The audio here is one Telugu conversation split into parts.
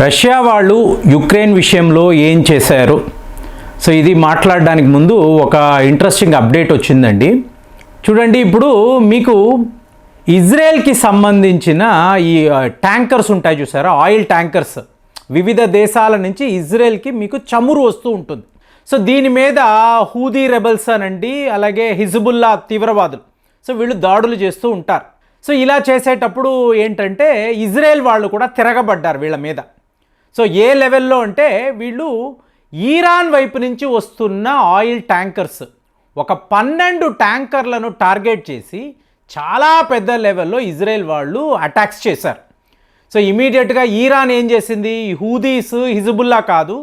రష్యా వాళ్ళు యుక్రెయిన్ విషయంలో ఏం చేశారు? సో ఇది మాట్లాడడానికి ముందు ఒక ఇంట్రెస్టింగ్ అప్డేట్ వచ్చిందండి. చూడండి ఇప్పుడు మీకు ఇజ్రాయెల్కి సంబంధించిన ఈ ట్యాంకర్స్ ఉంటాయి చూసారా? Oil tankers. వివిధ దేశాల నుంచి ఇజ్రాయెల్కి మీకు చమురు వస్తూ ఉంటుంది. సో దీని మీద హూదీ రెబల్స్ అనండి అలాగే హిజబుల్లా తీవ్రవాదులు. సో వీళ్ళు దాడులు చేస్తూ ఉంటారు. సో ఇలా చేసేటప్పుడు ఏంటంటే ఇజ్రాయెల్ వాళ్ళు కూడా తిరగబడ్డారు వీళ్ళ మీద. సో ఏ లెవెల్లో అంటే వీళ్ళు ఈరాన్ వైపు నుంచి వస్తున్న ఆయిల్ ట్యాంకర్స్. ఒక పన్నెండు ట్యాంకర్లను టార్గెట్ చేసి చాలా పెద్ద లెవెల్లో ఇజ్రాయెల్ వాళ్ళు అటాక్స్ చేశారు. సో ఇమీడియట్గా ఈరాన్ ఏం చేసింది? ఈ హూదీస్ హిజబుల్లా కాదు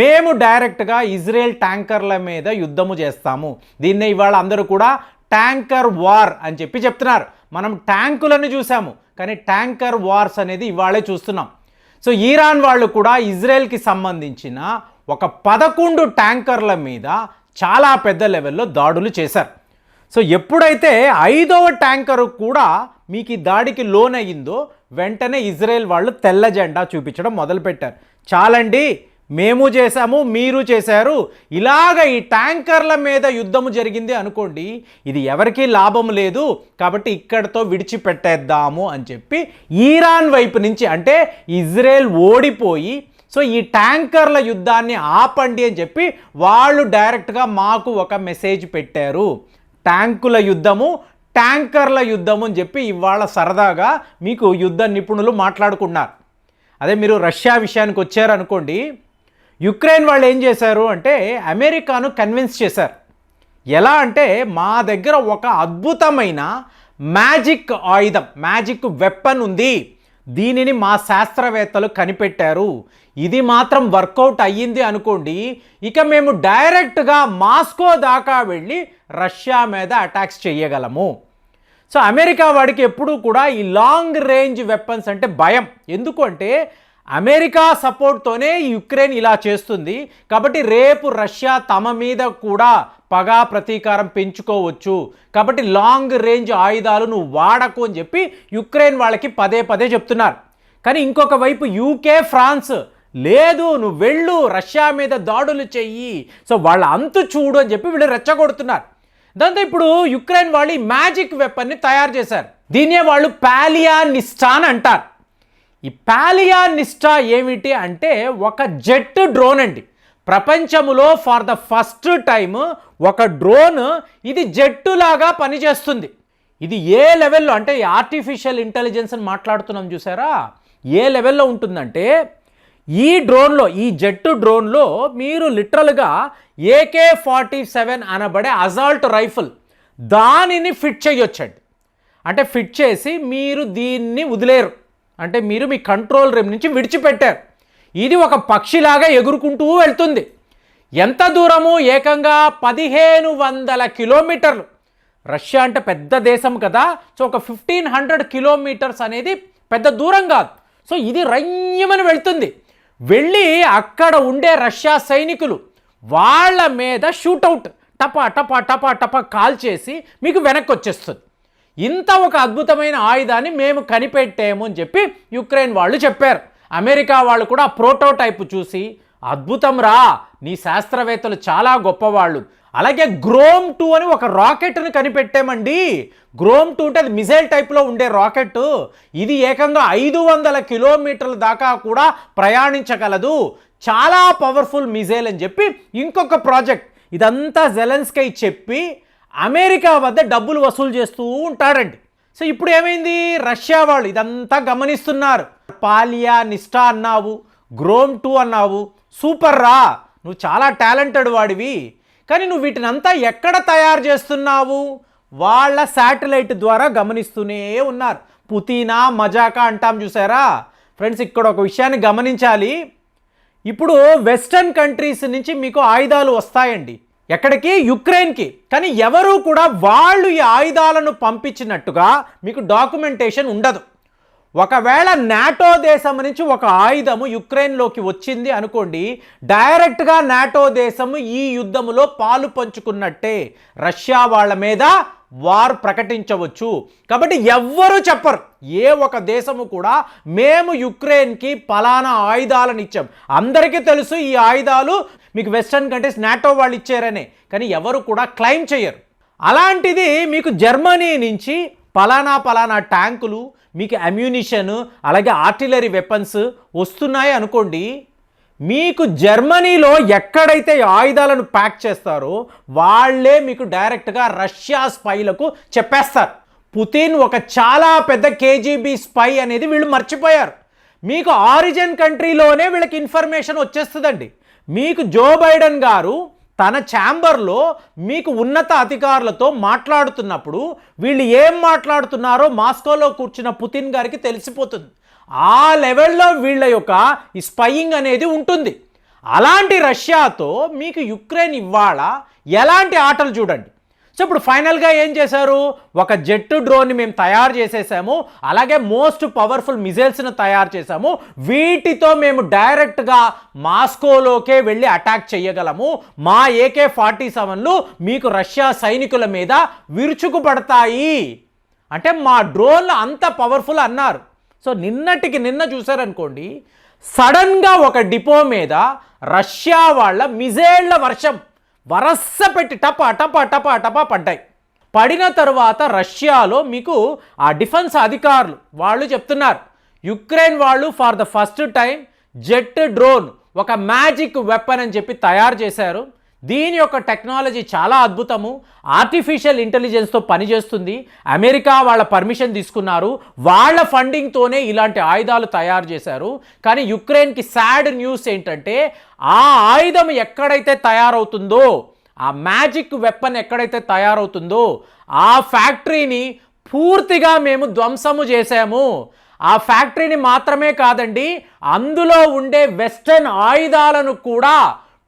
మేము డైరెక్ట్గా ఇజ్రాయెల్ ట్యాంకర్ల మీద యుద్ధము చేస్తాము. దీన్నే ఇవాళ అందరూ కూడా ట్యాంకర్ వార్ అని చెప్పి చెప్తున్నారు. మనం ట్యాంకులను చూసాము కానీ ట్యాంకర్ వార్స్ అనేది ఇవాళే చూస్తున్నాం. సో ఈరాన్ వాళ్ళు కూడా ఇజ్రాయెల్కి సంబంధించిన ఒక పదకొండు ట్యాంకర్ల మీద చాలా పెద్ద లెవెల్లో దాడులు చేశారు. సో ఎప్పుడైతే ఐదవ ట్యాంకర్ కూడా మీకు ఈ దాడికి లోనయ్యిందో వెంటనే ఇజ్రాయెల్ వాళ్ళు తెల్ల జెండా చూపించడం మొదలుపెట్టారు. చాలండి మేము చేశాము మీరు చేశారు. ఇలాగ ఈ ట్యాంకర్ల మీద యుద్ధము జరిగింది అనుకోండి ఇది ఎవరికీ లాభం లేదు. కాబట్టి ఇక్కడతో విడిచిపెట్టేద్దాము అని చెప్పి ఈరాన్ వైపు నుంచి అంటే ఇజ్రాయెల్ ఓడిపోయి సో ఈ ట్యాంకర్ల యుద్ధాన్ని ఆపండి అని చెప్పి వాళ్ళు డైరెక్ట్గా మాకు ఒక మెసేజ్ పెట్టారు. ట్యాంకుల యుద్ధము ట్యాంకర్ల యుద్ధము అని చెప్పి ఇవాళ సరదాగా మీకు యుద్ధ నిపుణులు మాట్లాడుకున్నారు. అదే మీరు రష్యా విషయానికి వచ్చారనుకోండి యుక్రెయిన్ వాళ్ళు ఏం చేశారు అంటే అమెరికాను కన్విన్స్ చేశారు. ఎలా అంటే మా దగ్గర ఒక అద్భుతమైన మ్యాజిక్ ఆయుధం మ్యాజిక్ వెప్పన్ ఉంది. దీనిని మా శాస్త్రవేత్తలు కనిపెట్టారు. ఇది మాత్రం వర్కౌట్ అయ్యింది అనుకోండి. ఇక మేము డైరెక్ట్గా మాస్కో దాకా వెళ్ళి రష్యా మీద అటాక్స్ చేయగలము. సో అమెరికా వాడికి ఎప్పుడూ కూడా ఈ లాంగ్ రేంజ్ వెపన్స్ అంటే భయం. ఎందుకు అంటే అమెరికా సపోర్ట్తోనే యుక్రెయిన్ ఇలా చేస్తుంది. కాబట్టి రేపు రష్యా తమ మీద కూడా పగా ప్రతీకారం పెంచుకోవచ్చు. కాబట్టి లాంగ్ రేంజ్ ఆయుధాలు నువ్వు వాడకు అని చెప్పి యుక్రెయిన్ వాళ్ళకి పదే పదే చెప్తున్నారు. కానీ ఇంకొక వైపు యూకే ఫ్రాన్స్ లేదు నువ్వు వెళ్ళు రష్యా మీద దాడులు చెయ్యి. సో వాళ్ళ అంతు చూడు అని చెప్పి వీళ్ళు రెచ్చగొడుతున్నారు. దాంతో ఇప్పుడు యుక్రెయిన్ వాళ్ళు ఈ మ్యాజిక్ వెపన్ని తయారు చేశారు. దీన్నే వాళ్ళు పాలియా నిస్టాన్ అంటారు. ఈ పాలియానిస్టా ఏమిటి అంటే ఒక జెట్ డ్రోన్ అండి. ప్రపంచములో ఫర్ ద ఫస్ట్ టైం ఒక డ్రోన్ ఇది జెట్టులాగా పనిచేస్తుంది. ఇది ఏ లెవెల్లో అంటే ఆర్టిఫిషియల్ ఇంటెలిజెన్స్ అని మాట్లాడుతున్నాం చూసారా? ఏ లెవెల్లో ఉంటుందంటే ఈ డ్రోన్లో ఈ జెట్ డ్రోన్లో మీరు లిటరల్గా ఏకే ఫార్టీ సెవెన్ అనబడే అజాల్ట్ రైఫిల్ దానిని ఫిట్ చేయొచ్చండి. అంటే ఫిట్ చేసి మీరు దీన్ని వదిలేరు. అంటే మీరు మీ కంట్రోల్ రూమ్ నుంచి విడిచిపెట్టారు. ఇది ఒక పక్షిలాగా ఎగురుకుంటూ వెళ్తుంది. ఎంత దూరము? ఏకంగా పదిహేను వందల కిలోమీటర్లు. రష్యా అంటే పెద్ద దేశం కదా. సో ఒక ఫిఫ్టీన్ హండ్రెడ్ కిలోమీటర్స్ అనేది పెద్ద దూరం కాదు. సో ఇది రయ్యమని వెళ్తుంది. వెళ్ళి అక్కడ ఉండే రష్యా సైనికులు వాళ్ళ మీద షూటౌట్ టపా టపా టపా టపా కాల్ చేసి మీకు వెనక్కి వచ్చేస్తుంది. ఇంత ఒక అద్భుతమైన ఆయుధాన్ని మేము కనిపెట్టాము అని చెప్పి యుక్రెయిన్ వాళ్ళు చెప్పారు. అమెరికా వాళ్ళు కూడా ప్రోటోటైప్ చూసి అద్భుతం రా నీ శాస్త్రవేత్తలు చాలా గొప్పవాళ్ళు. అలాగే గ్రోమ్ టూ అని ఒక రాకెట్ను కనిపెట్టామండి. గ్రోమ్ టూ అంటే అది మిజైల్ టైప్లో ఉండే రాకెట్ ఇది ఏకంగా ఐదు వందల కిలోమీటర్ల దాకా కూడా ప్రయాణించగలదు. చాలా పవర్ఫుల్ మిజైల్ అని చెప్పి ఇంకొక ప్రాజెక్ట్. ఇదంతా జెలెన్స్కై చెప్పి అమెరికా వద్ద డబ్బులు వసూలు చేస్తూ ఉంటాడండి. సో ఇప్పుడు ఏమైంది? రష్యా వాళ్ళు ఇదంతా గమనిస్తున్నారు. పాలియా నిష్టా అన్నావు గ్రోమ్ టూ అన్నావు సూపర్ రా నువ్వు చాలా టాలెంటెడ్ వాడివి కానీ నువ్వు వీటినంతా ఎక్కడ తయారు చేస్తున్నావు? వాళ్ళ శాటిలైట్ ద్వారా గమనిస్తూనే ఉన్నారు. పుతీనా మజాకా అంటాం చూసారా? ఫ్రెండ్స్ ఇక్కడ ఒక విషయాన్ని గమనించాలి. ఇప్పుడు వెస్టర్న్ కంట్రీస్ నుంచి మీకు ఆయుధాలు వస్తాయండి. ఎక్కడికి? యుక్రెయిన్కి. కానీ ఎవరూ కూడా వాళ్ళు ఈ ఆయుధాలను పంపించినట్టుగా మీకు డాక్యుమెంటేషన్ ఉండదు. ఒకవేళ నాటో దేశం నుంచి ఒక ఆయుధము యుక్రెయిన్లోకి వచ్చింది అనుకోండి డైరెక్ట్గా నాటో దేశము ఈ యుద్ధములో పాలు పంచుకున్నట్టే రష్యా వాళ్ళ మీద వార్ ప్రకటించవచ్చు. కాబట్టి ఎవ్వరూ చెప్పరు. ఏ ఒక దేశము కూడా మేము యుక్రెయిన్కి పలానా ఆయుధాలను ఇచ్చాం. అందరికీ తెలుసు ఈ ఆయుధాలు మీకు వెస్టర్న్ కంట్రీస్ నాటో వాళ్ళు ఇచ్చారనే. కానీ ఎవరు కూడా క్లెయిమ్ చేయరు. అలాంటిది మీకు జర్మనీ నుంచి పలానా పలానా ట్యాంకులు మీకు అమ్యూనిషన్ అలాగే ఆర్టిలరీ వెపన్స్ వస్తున్నాయి అనుకోండి. మీకు జర్మనీలో ఎక్కడైతే ఆయుధాలను ప్యాక్ చేస్తారో వాళ్ళే మీకు డైరెక్ట్గా రష్యా స్పైలకు చెప్పేస్తారు. పుతిన్ ఒక చాలా పెద్ద కేజీబీ స్పై అనేది వీళ్ళు మర్చిపోయారు. మీకు ఆరిజిన్ కంట్రీలోనే వీళ్ళకి ఇన్ఫర్మేషన్ వచ్చేస్తుందండి. మీకు జో బైడెన్ గారు తన ఛాంబర్లో మీకు ఉన్నత అధికారులతో మాట్లాడుతున్నప్పుడు వీళ్ళు ఏం మాట్లాడుతున్నారో మాస్కోలో కూర్చున్న పుతిన్ గారికి తెలిసిపోతుంది. ఆ లెవెల్లో వీళ్ళ యొక్క ఈ స్పయింగ్ అనేది ఉంటుంది. అలాంటి రష్యాతో మీకు యుక్రెయిన్ ఇవాళ ఎలాంటి ఆటలు చూడండి. సో ఇప్పుడు ఫైనల్గా ఏం చేశారు? ఒక జెట్ డ్రోన్ని మేము తయారు చేసేసాము. అలాగే మోస్ట్ పవర్ఫుల్ మిజైల్స్ను తయారు చేసాము వీటితో మేము డైరెక్ట్గా మాస్కోలోకే వెళ్ళి అటాక్ చేయగలము. మా ఏకే ఫార్టీ సెవెన్లు మీకు రష్యా సైనికుల మీద విరుచుకుపడతాయి. అంటే మా డ్రోన్లు అంత పవర్ఫుల్ అన్నారు. సో నిన్నటికి నిన్న చూసారనుకోండి సడన్గా ఒక డిపో మీద రష్యా వాళ్ళ మిజైళ్ళ వర్షం వరస పెట్టి టపా టపా టపా టపా పడ్డాయి. పడిన తర్వాత రష్యాలో మీకు ఆ డిఫెన్స్ అధికారులు వాళ్ళు చెప్తున్నారు యుక్రెయిన్ వాళ్ళు for the first time jet drone ఒక మ్యాజిక్ వెపన్ అని చెప్పి తయారు చేశారు. దీని యొక్క టెక్నాలజీ చాలా అద్భుతము. ఆర్టిఫిషియల్ ఇంటెలిజెన్స్తో పనిచేస్తుంది అమెరికా వాళ్ళ పర్మిషన్ తీసుకున్నారు. వాళ్ళ ఫండింగ్తోనే ఇలాంటి ఆయుధాలు తయారు చేశారు. కానీ యుక్రెయిన్కి సాడ్ న్యూస్ ఏంటంటే ఆ ఆయుధం ఎక్కడైతే తయారవుతుందో ఆ మ్యాజిక్ వెపన్ ఎక్కడైతే తయారవుతుందో ఆ ఫ్యాక్టరీని పూర్తిగా మేము ధ్వంసము చేశాము. ఆ ఫ్యాక్టరీని మాత్రమే కాదండి అందులో ఉండే వెస్టర్న్ ఆయుధాలను కూడా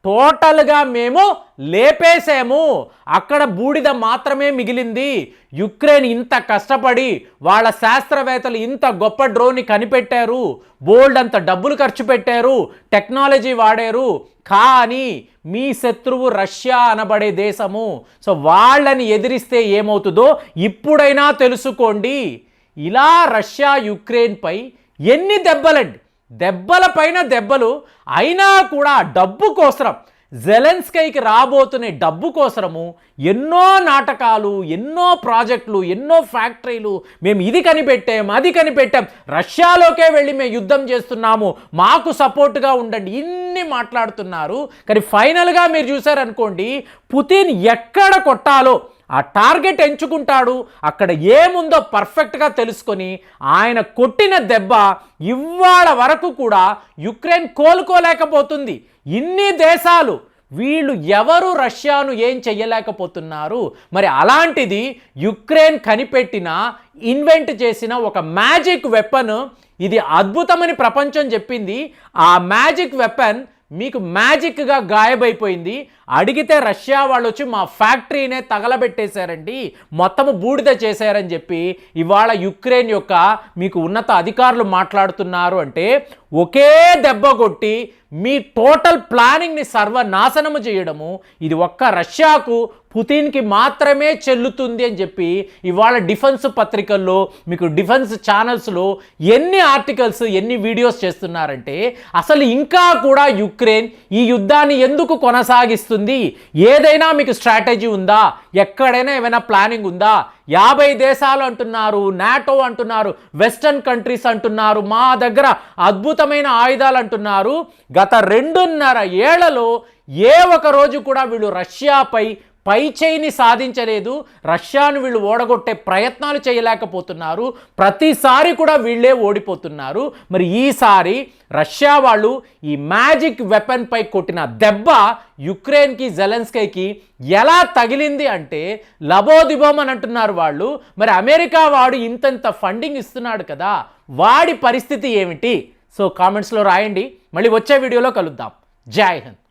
టోటల్గా మేము లేపేసాము అక్కడ బూడిద మాత్రమే మిగిలింది. యుక్రెయిన్ ఇంత కష్టపడి వాళ్ళ శాస్త్రవేత్తలు ఇంత గొప్ప డ్రోన్ని కనిపెట్టారు. బోల్డ్ అంత డబ్బులు ఖర్చు పెట్టారు. టెక్నాలజీ వాడారు. కానీ మీ శత్రువు రష్యా అనబడే దేశము. సో వాళ్ళని ఎదిరిస్తే ఏమవుతుందో ఇప్పుడైనా తెలుసుకోండి. ఇలా రష్యా యుక్రెయిన్పై ఎన్ని దెబ్బలండి. దెబ్బల పైన దెబ్బలు అయినా కూడా డబ్బు కోసరం. జెలెన్స్కైకి రాబోతున్న డబ్బు కోసరము ఎన్నో నాటకాలు ఎన్నో ప్రాజెక్టులు ఎన్నో ఫ్యాక్టరీలు మేము ఇది కనిపెట్టాం అది కనిపెట్టాం. రష్యాలోకే వెళ్ళి మేము యుద్ధం చేస్తున్నాము. మాకు సపోర్ట్గా ఉండండి. ఇన్ని మాట్లాడుతున్నారు. కానీ ఫైనల్గా మీరు చూసారనుకోండి పుతిన్ ఎక్కడ కొట్టాలో ఆ టార్గెట్ ఎంచుకుంటాడు. అక్కడ ఏముందో పర్ఫెక్ట్గా తెలుసుకొని ఆయన కొట్టిన దెబ్బ ఇవాళ వరకు కూడా యుక్రెయిన్ కోలుకోలేకపోతుంది. ఇన్ని దేశాలు వీళ్ళు ఎవరు రష్యాను ఏం చెయ్యలేకపోతున్నారు? మరి అలాంటిది యుక్రెయిన్ కనిపెట్టిన ఇన్వెంట్ చేసిన ఒక మ్యాజిక్ వెపన్ ఇది అద్భుతమని ప్రపంచం చెప్పింది. ఆ మ్యాజిక్ వెపన్ మీకు మ్యాజిక్గా గాయబైపోయింది. అడిగితే రష్యా వాళ్ళు వచ్చి మా ఫ్యాక్టరీనే తగలబెట్టేశారండి. మొత్తము బూడిద చేశారని చెప్పి ఇవాళ యుక్రెయిన్ యొక్క మీకు ఉన్నత అధికారులు మాట్లాడుతున్నారు అంటే ఒకే దెబ్బ కొట్టి మీ టోటల్ ప్లానింగ్ని సర్వనాశనము చేయడము ఇది ఒక్క రష్యాకు పుతిన్కి మాత్రమే చెల్లుతుంది అని చెప్పి ఇవాళ డిఫెన్స్ పత్రికల్లో మీకు డిఫెన్స్ ఛానల్స్లో ఎన్ని ఆర్టికల్స్ ఎన్ని వీడియోస్ చేస్తున్నారంటే అసలు ఇంకా కూడా యుక్రెయిన్ ఈ యుద్ధాన్ని ఎందుకు కొనసాగిస్తుంది? ఏదైనా మీకు స్ట్రాటజీ ఉందా? ఎక్కడైనా ఏమైనా ప్లానింగ్ ఉందా? యాభై దేశాలు అంటున్నారు నాటో అంటున్నారు వెస్టర్న్ కంట్రీస్ అంటున్నారు మా దగ్గర అద్భుతమైన ఆయుధాలు అంటున్నారు. గత రెండున్నర ఏళ్ళలో ఏ ఒక రోజు కూడా వీళ్ళు రష్యాపై పై చేయిని సాధించలేదు. రష్యాను వీళ్ళు ఓడగొట్టే ప్రయత్నాలు చేయలేకపోతున్నారు. ప్రతిసారి కూడా వీళ్ళే ఓడిపోతున్నారు. మరి ఈసారి రష్యా వాళ్ళు ఈ మ్యాజిక్ వెపన్పై కొట్టిన దెబ్బ యుక్రెయిన్కి జెలెన్స్కైకి ఎలా తగిలింది అంటే లబోదిబోమ్ అని అంటున్నారు వాళ్ళు. మరి అమెరికా వాడు ఇంతంత ఫండింగ్ ఇస్తున్నాడు కదా వాడి పరిస్థితి ఏమిటి? సో కామెంట్స్లో రాయండి. మళ్ళీ వచ్చే వీడియోలో కలుద్దాం. జై హింద్.